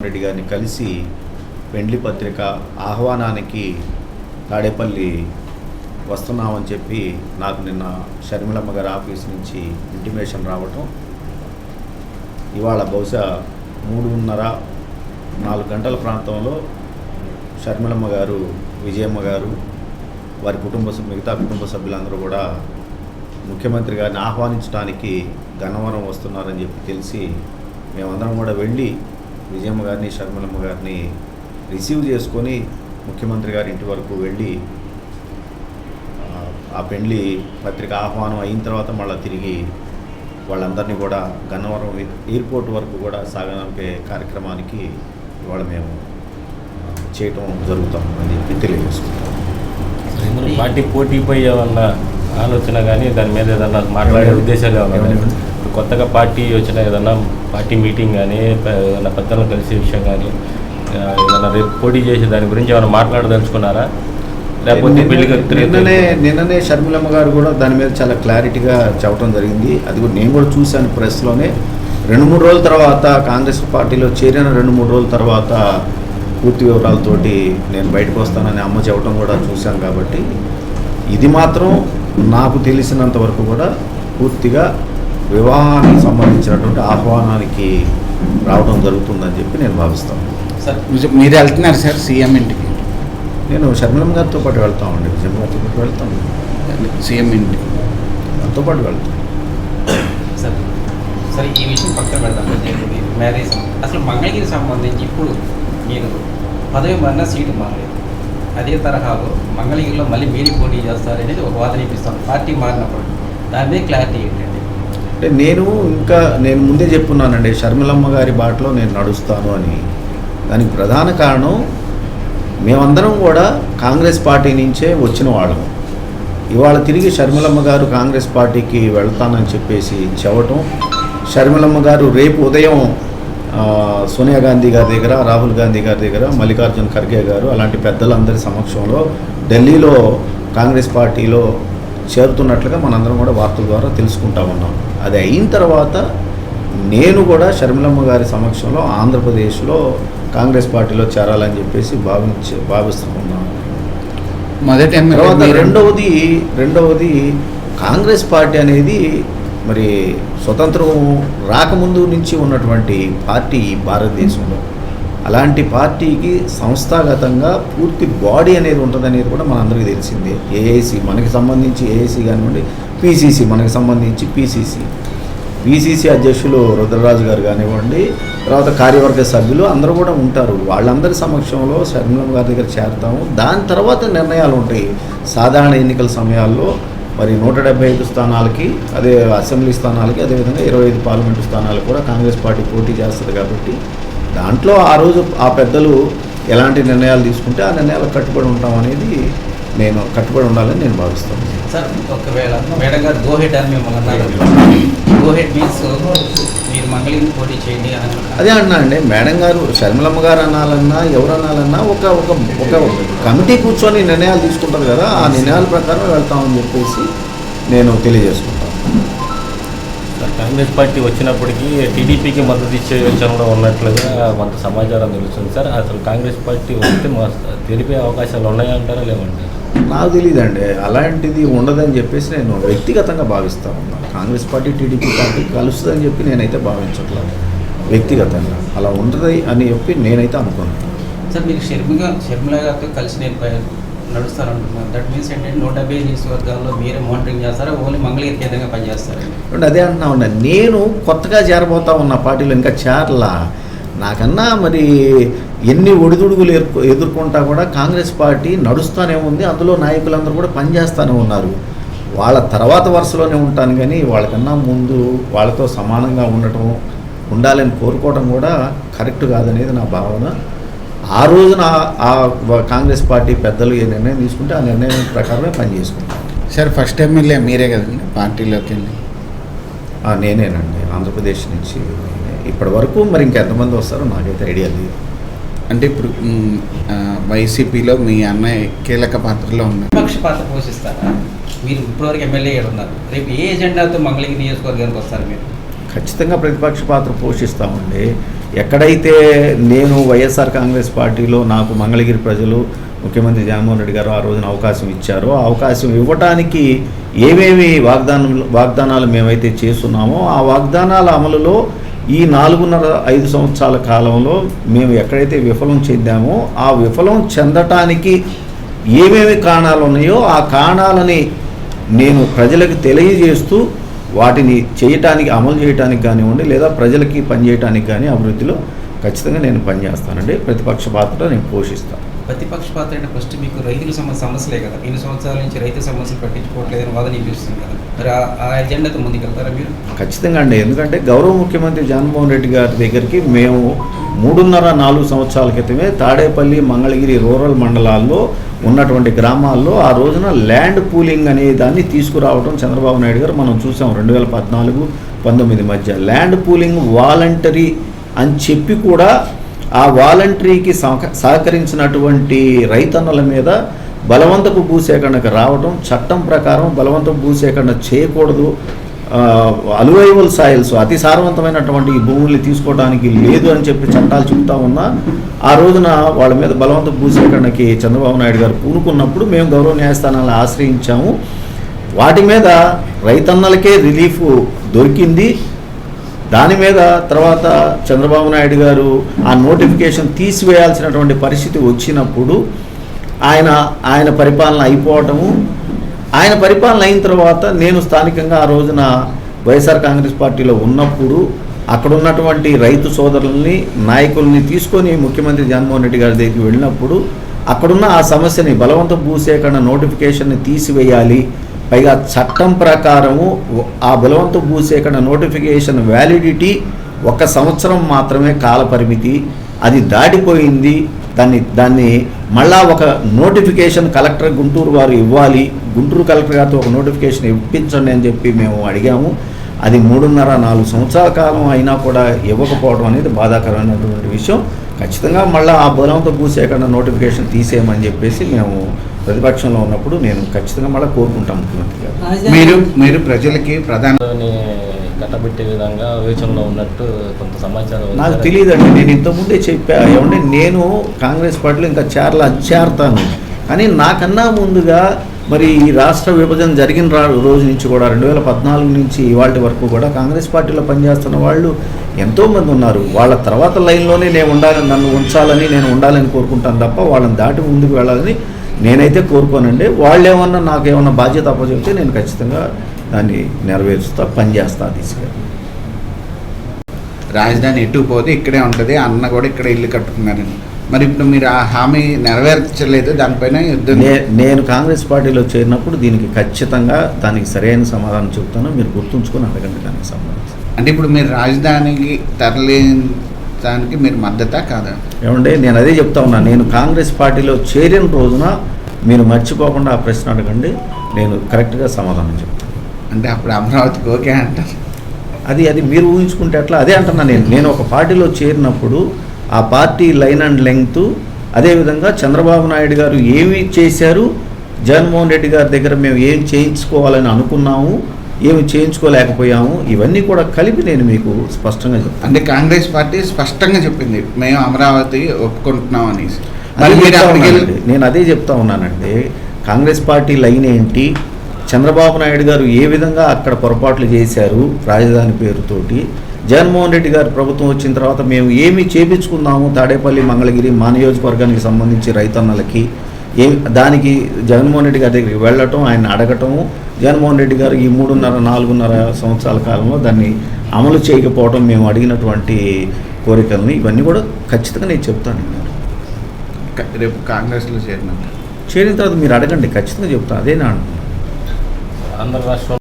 రెడ్డి గారిని కలిసి పెండ్లి పత్రిక ఆహ్వానానికి తాడేపల్లి వస్తున్నామని చెప్పి నాకు నిన్న షర్మిలమ్మ గారి ఆఫీస్ నుంచి ఇంటిమేషన్ రావటం. ఇవాళ బహుశా మూడున్నర నాలుగు గంటల ప్రాంతంలో షర్మిలమ్మ గారు విజయమ్మ గారు వారి కుటుంబ మిగతా కుటుంబ సభ్యులందరూ కూడా ముఖ్యమంత్రి గారిని ఆహ్వానించడానికి గన్నవరం వస్తున్నారని చెప్పి తెలిసి మేమందరం కూడా వెళ్ళి విజయమ్మ గారిని షర్మిలమ్మ గారిని రిసీవ్ చేసుకొని ముఖ్యమంత్రి గారి ఇంటి వరకు వెళ్ళి ఆ, పెండ్లి పత్రిక ఆహ్వానం అయిన తర్వాత మళ్ళీ తిరిగి వాళ్ళందరినీ కూడా గన్నవరం ఎయిర్- ఎయిర్పోర్ట్ వరకు కూడా సాగనంపే కార్యక్రమానికి ఇవాళ మేము చేయటం జరుగుతాం అని చెప్పి తెలియజేసుకుంటాం పార్టీ పోటీపై ఏమన్నా ఆలోచన కానీ దాని మీద ఏదన్నా మాట్లాడే ఉద్దేశాలు? ఇప్పుడు కొత్తగా పార్టీ వచ్చిన ఏదన్నా పార్టీ మీటింగ్ కానీ ఏదన్నా పెద్దలను కలిసే విషయం కానీ ఆ, ఏదన్నా రేపు పోటీ చేసే దాని గురించి ఏమైనా మాట్లాడదలుచుకున్నారా? లేకపోతే నిన్ననే నిన్ననే షర్మిలమ్మ గారు కూడా దాని మీద చాలా క్లారిటీగా చెప్పడం జరిగింది. అది కూడా నేను కూడా చూశాను ప్రెస్లోనే. రెండు మూడు రోజుల తర్వాత కాంగ్రెస్ పార్టీలో చేరిన రెండు మూడు రోజుల తర్వాత పూర్తి వివరాలతోటి నేను బయటకు వస్తానని అమ్మ చెప్పడం కూడా చూశాను కాబట్టి ఇది మాత్రం నాకు తెలిసినంత వరకు కూడా పూర్తిగా వివాహానికి సంబంధించినటువంటి ఆహ్వానానికి రావడం జరుగుతుందని చెప్పి నేను భావిస్తాను. సార్ మీరు వెళ్తున్నారు సార్ సీఎం ఇంటికి? నేను షర్మిలమ్మ గారితో పాటు వెళ్తామండి విజయమ్మ గారితో పాటు వెళ్తాను సీఎం ఇంటికి. దాంతో పాటు వెళ్తాం. సరే సరే ఈ విషయం పక్కన పెడదాం. జరిగింది మ్యారేజ్ అసలు మంగళగిరి సంబంధించి ఇప్పుడు మీరు పదవి మారిన సీటు మారలేదు. అదే తరహాలో మంగళగిరిలో మళ్ళీ మీరే పోటీ చేస్తారనేది ఒక వాదన ఇప్పిస్తాం పార్టీ మారినప్పుడు దాని మీద క్లారిటీ ఏంటండి? అంటే నేను ఇంకా నేను ముందే చెప్పున్నానండి షర్మిలమ్మ గారి బాటలో నేను నడుస్తాను అని. దానికి ప్రధాన కారణం మేమందరం కూడా కాంగ్రెస్ పార్టీ నుంచే వచ్చిన వాళ్ళం. ఇవాళ తిరిగి షర్మిలమ్మ గారు కాంగ్రెస్ పార్టీకి వెళ్తానని చెప్పేసి చెప్పటం షర్మిలమ్మ గారు రేపు ఉదయం సోనియా గాంధీ గారి దగ్గర రాహుల్ గాంధీ గారి దగ్గర మల్లికార్జున్ ఖర్గే గారు అలాంటి పెద్దలందరి సమక్షంలో ఢిల్లీలో కాంగ్రెస్ పార్టీలో చేరుతున్నట్లుగా మనందరం కూడా వార్తల ద్వారా తెలుసుకుంటా ఉన్నాం. అది అయిన తర్వాత నేను కూడా షర్మిలమ్మ గారి సమక్షంలో ఆంధ్రప్రదేశ్లో కాంగ్రెస్ పార్టీలో చేరాలని చెప్పేసి భావించి భావిస్తూ ఉన్నాను మొదటి తర్వాత రెండవది రెండవది కాంగ్రెస్ పార్టీ అనేది మరి స్వతంత్రం రాకముందు నుంచి ఉన్నటువంటి పార్టీ భారతదేశంలో. అలాంటి పార్టీకి సంస్థాగతంగా పూర్తి బాడీ అనేది ఉంటుందనేది కూడా మనందరికీ తెలిసిందే. ఏఐసి మనకి సంబంధించి ఏఐసి కానివ్వండి పిసిసి మనకి సంబంధించి పిసిసి. పిసిసి అధ్యక్షులు రుద్రరాజు గారు కానివ్వండి తర్వాత కార్యవర్గ సభ్యులు అందరూ కూడా ఉంటారు. వాళ్ళందరి సమక్షంలో శర్మిలం గారి దగ్గర చేరుతాము. దాని తర్వాత నిర్ణయాలు ఉంటాయి. సాధారణ ఎన్నికల సమయాల్లో మరి నూట డెబ్బై ఐదు స్థానాలకి అదే అసెంబ్లీ స్థానాలకి అదేవిధంగా ఇరవై ఐదు పార్లమెంటు స్థానాలకు కూడా కాంగ్రెస్ పార్టీ పోటీ చేస్తుంది కాబట్టి దాంట్లో ఆ రోజు ఆ పెద్దలు ఎలాంటి నిర్ణయాలు తీసుకుంటే ఆ నిర్ణయాలకు కట్టుబడి ఉంటాం అనేది నేను కట్టుబడి ఉండాలని నేను భావిస్తాను. సార్ ఒకవేళ మేడం గారు గోహెడ్ అని మిమ్మల్ని అన్నారు. గోహెడ్ మీన్స్ మీరు మంగళగిరి పోటీ చేయండి అని. అదే అన్నా అండి మేడం గారు షర్మిలమ్మ గారు అనాలన్నా ఎవరు అనాలన్నా ఒక ఒక ఒక కమిటీ కూర్చొని నిర్ణయాలు తీసుకుంటారు కదా ఆ నిర్ణయాల ప్రకారం వెళ్తామని చెప్పేసి నేను తెలియజేసుకుంటాను కాంగ్రెస్ పార్టీ వచ్చినప్పటికీ టీడీపీకి మద్దతు ఇచ్చే యోచనలో ఉన్నట్లుగా కొంత సమాచారం తెలుస్తుంది సార్. అసలు కాంగ్రెస్ పార్టీ వస్తే మా తెలిపే అవకాశాలు ఉన్నాయంటారా లేవంటారా నాకు తెలియదండి అలాంటిది ఉండదని చెప్పేసి నేను వ్యక్తిగతంగా భావిస్తా ఉన్నాను కాంగ్రెస్ పార్టీ టీడీపీ పార్టీ కలుస్తుందని చెప్పి నేనైతే భావించట్లేదు వ్యక్తిగతంగా అలా ఉంటుంది అని చెప్పి నేనైతే అనుకున్నాను సార్ మీరు షర్మిల షర్మిల గారితో కలిసి నేను నడుస్తారంటున్నారు. దట్ మీన్స్ ఏంటంటే నూట డెబ్బై నియోజకవర్గాల్లో మీరే మానిటరింగ్ చేస్తారా? ఓన్లీ మంగళగిరికి కేంద్రంగా పనిచేస్తారండి అదే అంటున్నా ఉన్నా నేను కొత్తగా చేరబోతా ఉన్న పార్టీలో ఇంకా చేరలా. నాకన్నా మరి ఎన్ని ఒడిదుడుగులు ఎదుర్కొ ఎదుర్కొంటా కూడా కాంగ్రెస్ పార్టీ నడుస్తూనే ఉంది. అందులో నాయకులందరూ కూడా పనిచేస్తూనే ఉన్నారు. వాళ్ళ తర్వాత వరుసలోనే ఉంటాను కానీ వాళ్ళకన్నా ముందు వాళ్ళతో సమానంగా ఉండటం ఉండాలని కోరుకోవడం కూడా కరెక్ట్ కాదనేది నా భావన. ఆ రోజున ఆ కాంగ్రెస్ పార్టీ పెద్దలు ఏ నిర్ణయం తీసుకుంటే ఆ నిర్ణయం ప్రకారమే పనిచేసుకుంటాం సార్ ఫస్ట్ ఎమ్మెల్యే మీరే కదండి పార్టీలోకి వెళ్ళి? నేనేనండి. ఆంధ్రప్రదేశ్ నుంచి. ఇప్పటి వరకు మరి ఇంకెంతమంది వస్తారో నాకైతే ఐడియా లేదు. అంటే ఇప్పుడు వైసీపీలో మీ అన్నయ్య కీలక పాత్రలో ఉన్నారు. విపక్ష పాత్ర పోషిస్తారా? మీరు ఇప్పటివరకు ఎమ్మెల్యే ఉన్నారు. రేపు ఏ ఎజెండాతో మంగళగిరి నియోజకవర్గానికి వస్తారు మీరు? ఖచ్చితంగా ప్రతిపక్ష పాత్ర పోషిస్తామండి. ఎక్కడైతే నేను వైఎస్ఆర్ కాంగ్రెస్ పార్టీలో నాకు మంగళగిరి ప్రజలు ముఖ్యమంత్రి జగన్మోహన్ రెడ్డి గారు ఆ రోజున అవకాశం ఇచ్చారో ఆ అవకాశం ఇవ్వటానికి ఏమేమి వాగ్దానం వాగ్దానాలు మేమైతే చేస్తున్నామో ఆ వాగ్దానాల అమలులో ఈ నాలుగున్నర ఐదు సంవత్సరాల కాలంలో మేము ఎక్కడైతే విఫలం చెందామో ఆ విఫలం చెందటానికి ఏమేమి కారణాలు ఉన్నాయో ఆ కారణాలని నేను ప్రజలకు తెలియజేస్తూ వాటిని చేయటానికి అమలు చేయటానికి కానివ్వండి లేదా ప్రజలకి పనిచేయటానికి కానీ అభివృద్ధిలో ఖచ్చితంగా నేను పనిచేస్తానండి. ప్రతిపక్ష పాత్ర నేను పోషిస్తాను. ప్రతిపక్ష పాత్ర అంటే ఫస్ట్ మీకు రైతుల సమస్య సమస్యలే కదా. ఎన్ని సంవత్సరాల నుంచి రైతు సమస్యలు పట్టించుకోవట్లేదని వాదన వినిపిస్తుంది కదా. మరి ఆ- ఆ ఎజెండాతో ముందుకెళ్తారా మీరు? ఖచ్చితంగా అండి. ఎందుకంటే గౌరవ ముఖ్యమంత్రి జగన్మోహన్ రెడ్డి గారి దగ్గరికి మేము మూడున్నర నాలుగు సంవత్సరాల క్రితమే తాడేపల్లి మంగళగిరి రూరల్ మండలాల్లో ఉన్నటువంటి గ్రామాల్లో ఆ రోజున ల్యాండ్ పూలింగ్ అనే దాన్ని తీసుకురావడం చంద్రబాబు నాయుడు గారు మనం చూసాం రెండు వేల పద్నాలుగు పంతొమ్మిది మధ్య. ల్యాండ్ పూలింగ్ వాలంటరీ అని చెప్పి కూడా ఆ వాలంటరీకి సహక సహకరించినటువంటి రైతన్నల మీద బలవంతపు భూసేకరణకు రావడం చట్టం ప్రకారం బలవంతపు భూసేకరణ చేయకూడదు. అలువైవల్ సాయిల్స్ అతి సారవంతమైనటువంటి ఈ భూముల్ని తీసుకోవడానికి లేదు అని చెప్పి చట్టాలు చెబుతా ఉన్నా ఆ రోజున వాళ్ళ మీద బలవంత భూసేకరణకి చంద్రబాబు నాయుడు గారు పూనుకున్నప్పుడు మేము గౌరవ న్యాయస్థానాలను ఆశ్రయించాము. వాటి మీద రైతన్నలకే రిలీఫ్ దొరికింది. దాని మీద తర్వాత చంద్రబాబు నాయుడు గారు ఆ నోటిఫికేషన్ తీసివేయాల్సినటువంటి పరిస్థితి వచ్చినప్పుడు ఆయన ఆయన పరిపాలన అయిపోవటము. ఆయన పరిపాలన అయిన తర్వాత నేను స్థానికంగా ఆ రోజున వైఎస్ఆర్ కాంగ్రెస్ పార్టీలో ఉన్నప్పుడు అక్కడ ఉన్నటువంటి రైతు సోదరుల్ని నాయకుల్ని తీసుకొని ముఖ్యమంత్రి జగన్మోహన్ రెడ్డి గారి దగ్గరికి వెళ్ళినప్పుడు అక్కడున్న ఆ సమస్యని బలవంత భూసేకరణ నోటిఫికేషన్ని తీసివేయాలి. పైగా చట్టం ప్రకారము ఆ బలవంతు భూసేకరణ నోటిఫికేషన్ వ్యాలిడిటీ ఒక సంవత్సరం మాత్రమే కాల పరిమితి. అది దాటిపోయింది. దాన్ని దాన్ని మళ్ళా ఒక నోటిఫికేషన్ కలెక్టర్ గుంటూరు వారు ఇవ్వాలి. గుంటూరు కలెక్టర్ గారితో ఒక నోటిఫికేషన్ ఇప్పించండి అని చెప్పి మేము అడిగాము. అది మూడున్నర నాలుగు సంవత్సరాల కాలం అయినా కూడా ఇవ్వకపోవడం అనేది బాధాకరమైనటువంటి విషయం. ఖచ్చితంగా మళ్ళీ ఆ బలవంత భూసేకరణ నోటిఫికేషన్ తీసేయమని చెప్పేసి మేము ప్రతిపక్షంలో ఉన్నప్పుడు నేను ఖచ్చితంగా మళ్ళీ కోరుకుంటాం ముఖ్యమంత్రి గారు. మీరు మీరు ప్రజలకి ప్రధాన కట్టబెట్టే విధంగా యోచనలో ఉన్నట్టు కొంత సమాచారం నాకు. తెలియదండి నేను ఇంతకుముందే చెప్పా ఏమంటే నేను కాంగ్రెస్ పార్టీలో ఇంకా చేరల చేరతాను. కానీ నాకన్నా ముందుగా మరి ఈ రాష్ట్ర విభజన జరిగిన రా- రోజు నుంచి కూడా రెండు వేల పద్నాలుగు నుంచి ఇవాళ వరకు కూడా కాంగ్రెస్ పార్టీలో పనిచేస్తున్న వాళ్ళు ఎంతోమంది ఉన్నారు. వాళ్ళ తర్వాత లైన్లోనే నేను ఉండాలని నన్ను ఉంచాలని నేను ఉండాలని కోరుకుంటాను తప్ప వాళ్ళని దాటి ముందుకు వెళ్ళాలని నేనైతే కోరుకోనండి. వాళ్ళు ఏమన్నా నాకు ఏమన్నా బాధ్యత అప్పచెప్తే నేను ఖచ్చితంగా దాన్ని నెరవేరుస్తా పనిచేస్తా తీసుకెళ్ళి రాజధాని ఎటు పోతే ఇక్కడే ఉంటుంది. అన్న కూడా ఇక్కడ ఇల్లు కట్టుకున్నారని మరి ఇప్పుడు మీరు ఆ హామీ నెరవేర్చలేదు దానిపైన యుద్ధం. నేను కాంగ్రెస్ పార్టీలో చేరినప్పుడు దీనికి ఖచ్చితంగా దానికి సరైన సమాధానం చెప్తాను. మీరు గుర్తుంచుకొని అడగండి దానికి సంబంధించి. అంటే ఇప్పుడు మీరు రాజధానికి తరలించడానికి మీరు మద్దతా కాదా? ఏమంటే నేను అదే చెప్తా ఉన్నా. నేను కాంగ్రెస్ పార్టీలో చేరిన రోజున మీరు మర్చిపోకుండా ఆ ప్రశ్న అడగండి. నేను కరెక్ట్గా సమాధానం చెప్తాను అంటే అప్పుడు అమరావతికి ఓకే అంటారు. అది అది మీరు ఊహించుకుంటే ఎట్లా అదే అంటున్నా నేను. నేను ఒక పార్టీలో చేరినప్పుడు ఆ పార్టీ లైన్ అండ్ లెంగ్త్ అదేవిధంగా చంద్రబాబు నాయుడు గారు ఏమి చేశారు జగన్మోహన్ రెడ్డి గారి దగ్గర మేము ఏం చేయించుకోవాలని అనుకున్నాము ఏమి చేయించుకోలేకపోయాము ఇవన్నీ కూడా కలిపి నేను మీకు స్పష్టంగా చెప్తాను. అంటే కాంగ్రెస్ పార్టీ స్పష్టంగా చెప్పింది మేము అమరావతి ఒప్పుకుంటున్నాం అనేసి. నేను అదే చెప్తా ఉన్నానండి. కాంగ్రెస్ పార్టీ లైన్ ఏంటి? చంద్రబాబు నాయుడు గారు ఏ విధంగా అక్కడ పొరపాట్లు చేశారు రాజధాని పేరుతోటి? జగన్మోహన్ రెడ్డి గారు ప్రభుత్వం వచ్చిన తర్వాత మేము ఏమి చేపించుకున్నాము తాడేపల్లి మంగళగిరి మా నియోజకవర్గానికి సంబంధించి రైతన్నలకి? ఏ దానికి జగన్మోహన్ రెడ్డి గారి దగ్గరికి వెళ్ళటం ఆయన అడగటము జగన్మోహన్ రెడ్డి గారు ఈ మూడున్నర నాలుగున్నర సంవత్సరాల కాలంలో దాన్ని అమలు చేయకపోవడం మేము అడిగినటువంటి కోరికల్ని ఇవన్నీ కూడా ఖచ్చితంగా నేను చెప్తాను రేపు కాంగ్రెస్లో చేరినట్టు చేరిన తర్వాత మీరు అడగండి ఖచ్చితంగా చెప్తాను అదే నా అంటున్నాను ఆంధ్ర